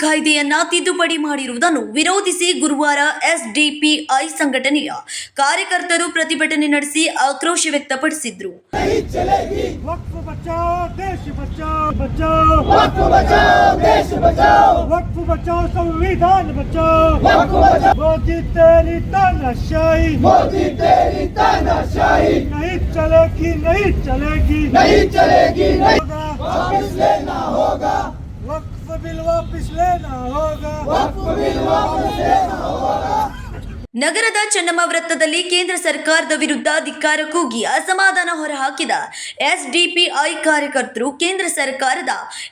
ಕಾಯ್ದೆಯನ್ನ ತಿದ್ದುಪಡಿ ಮಾಡಿರುವುದನ್ನು ವಿರೋಧಿಸಿ ಗುರುವಾರ ಎಸ್ಡಿಪಿಐ ಸಂಘಟನೆಯ ಕಾರ್ಯಕರ್ತರು ಪ್ರತಿಭಟನೆ ನಡೆಸಿ ಆಕ್ರೋಶ ವ್ಯಕ್ತಪಡಿಸಿದ್ರು वक्फ बचाओ देश बचाओ बचाओ वक्त बचाओ देश बचाओ वक्फ बचाओ संविधान बचाओ वक्त बचाओ मोदी तेरी तानाशाही मोदी तेरी तानाशाही नहीं चलेगी नहीं चलेगी नहीं चलेगी नहीं होगा वापस लेना होगा ನಗರದ ಚೆನ್ನಮ್ಮ ವೃತ್ತದಲ್ಲಿ ಕೇಂದ್ರ ಸರ್ಕಾರದ ವಿರುದ್ಧ ಧಿಕ್ಕಾರ ಕೂಗಿ ಅಸಮಾಧಾನ ಹೊರಹಾಕಿದ ಎಸ್ಡಿಪಿಐ ಕಾರ್ಯಕರ್ತರು ಕೇಂದ್ರ ಸರ್ಕಾರದ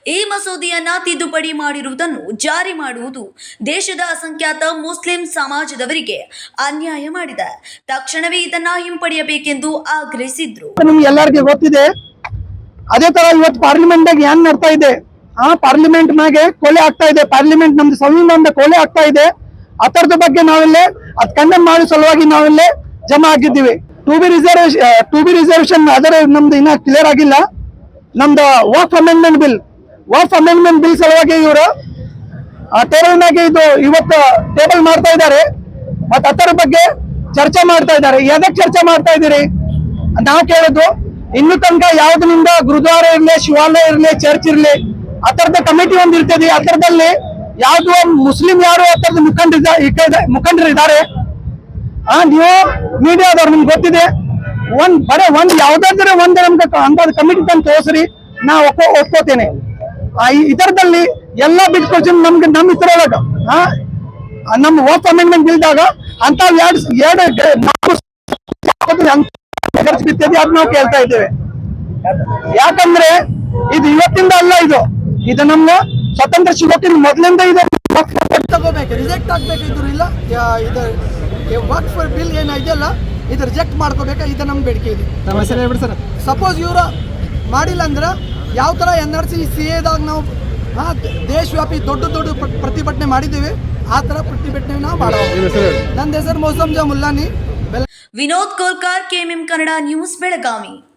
ಈ ಮಸೂದೆಯನ್ನ ತಿದ್ದುಪಡಿ ಮಾಡಿರುವುದನ್ನು ಜಾರಿ ಮಾಡುವುದು ದೇಶದ ಅಸಂಖ್ಯಾತ ಮುಸ್ಲಿಂ ಸಮಾಜದವರಿಗೆ ಅನ್ಯಾಯ ಮಾಡಿದೆ. ತಕ್ಷಣವೇ ಇದನ್ನ ಹಿಂಪಡೆಯಬೇಕೆಂದು ಆಗ್ರಹಿಸಿದ್ರು. ನಿಮ್ಗೆ ಎಲ್ಲರಿಗೂ ಗೊತ್ತಿದೆ ಅದೇ ತರ ಇವತ್ತು ಪಾರ್ಲಿಮೆಂಟ್ ಏನ್ ನಡ್ತಾ ಇದೆ? ಆ ಪಾರ್ಲಿಮೆಂಟ್ ಮ್ಯಾಗೆ ಕೊಲೆ ಆಗ್ತಾ ಇದೆ. ಪಾರ್ಲಿಮೆಂಟ್ ನಮ್ದು ಸಂವಿಧಾನದ ಕೊಲೆ ಆಗ್ತಾ ಇದೆ. ಅದರದ ಬಗ್ಗೆ ನಾವಿಲ್ಲೇ, ಅದ್ ಕಂಡೆಮ್ ಮಾಡೋ ಸಲುವಾಗಿ ನಾವಿಲ್ಲೇ ಜಮಾ ಆಗಿದ್ದೀವಿ. Two B reservation two B reservation ಅದರ ನಮ್ದು ಇನ್ನ ಕ್ಲಿಯರ್ ಆಗಿಲ್ಲ. ನಮ್ದು ವಾಫ್ ಅಮೆಂಡ್ಮೆಂಟ್ ಬಿಲ್ ವಾಫ್ ಅಮೆಂಡ್ಮೆಂಟ್ ಬಿಲ್ ಸಲುವಾಗಿ ಇವರು ಟೇಬಲ್ನಾಗೆ ಇದು ಇವತ್ತು ಟೇಬಲ್ ಮಾಡ್ತಾ ಇದ್ದಾರೆ. ಮತ್ತೆ ಅದರ ಬಗ್ಗೆ ಚರ್ಚೆ ಮಾಡ್ತಾ ಇದ್ದಾರೆ. ಯಾವ್ದಕ್ಕೆ ಚರ್ಚೆ ಮಾಡ್ತಾ ಇದ್ದೀರಿ? ನಾವು ಕೇಳೋದು ಇನ್ನು ತನಕ ಯಾವ್ದನಿಂದ ಗುರುದ್ವಾರ ಇರಲಿ, ಶಿವಾಲಯ ಇರಲಿ ಚರ್ಚ್ ಇರ್ಲಿ ಆ ಕಮಿಟಿ ಒಂದು ಇರ್ತದೆ. ಆ ತರದಲ್ಲಿ ಯಾವ್ದು ಮುಸ್ಲಿಂ ಯಾರು ಆ ತರದ ಮುಖಂಡರು ಇದ್ದಾರೆ. ಆ, ನೀವು ಮೀಡಿಯಾದವ್ರು ನಿಮ್ಗೆ ಗೊತ್ತಿದೆ. ಒಂದ್ ಬರೇ ಒಂದ್ ಯಾವ್ದಾದ್ರೆ ಒಂದ್ ನಮ್ಗೆ ಅಂತ ಕಮಿಟಿ ತಂದು ತೋರಿಸ್ರಿ, ನಾ ಒಪ್ಪೋ ಒಪ್ಕೋತೇನೆ. ಇದರದಲ್ಲಿ ಎಲ್ಲ ಬಿಟ್ಕೊಳ್ಸಿ ನಮ್ಗೆ ನಮ್ಮ ಇದ್ರೊಳಗ ಹಾ ನಮ್ಮ ಓಪ್ ಅಮೆಂಡ್ಮೆಂಟ್ ಬಿಲ್ದಾಗ ಅಂತ ಎರಡು ಎರಡು ಬಿತ್ತಿದೆ ಅದ್ ನಾವು ಕೇಳ್ತಾ ಇದ್ದೇವೆ. ಯಾಕಂದ್ರೆ ಇದು ಇವತ್ತಿಂದ ಅಲ್ಲ ಇದು. ಇದು ನಮ್ಮ ಸ್ವತಂತ್ರ ಸಿಗೋಕ್ಕಿಂತ ಮೊದಲಿಂದ ಇದು. ತಗೋಬೇಕು. ರಿಜೆಕ್ಟ್ ಆಗ್ಬೇಕು ಇದ್ರು ಇಲ್ಲ. ಯಾ- ಇದು ವರ್ಕ್ ಫಾರ್ ಬಿಲ್ ಏನಿದೆಯಲ್ಲ ಇದು ರಿಜೆಕ್ಟ್ ಮಾಡ್ಕೋಬೇಕು? ಇದು ನಮ್ಮ ಬೇಡಿಕೆ ಇದೆ. ಸಪೋಸ್ ಇವರು ಮಾಡಿಲ್ಲ ಅಂದ್ರೆ ಯಾವ ಥರ ಎನ್ ಆರ್ ಸಿ ಸಿ ಎದಾಗ ನಾವು ಹಾಂ ದೇಶವ್ಯಾಪಿ ದೊಡ್ಡ ದೊಡ್ಡ ಪ್ರ- ಪ್ರತಿಭಟನೆ ಮಾಡಿದ್ದೀವಿ. ಆ ಥರ ಪ್ರತಿಭಟನೆ ನಾವು ಮಾಡೋದು ನನ್ನ ಹೆಸರು Mosam Ja ಮುಲ್ಲಾನಿ. Vinod Kolkar KMM Kannada news Belagavi.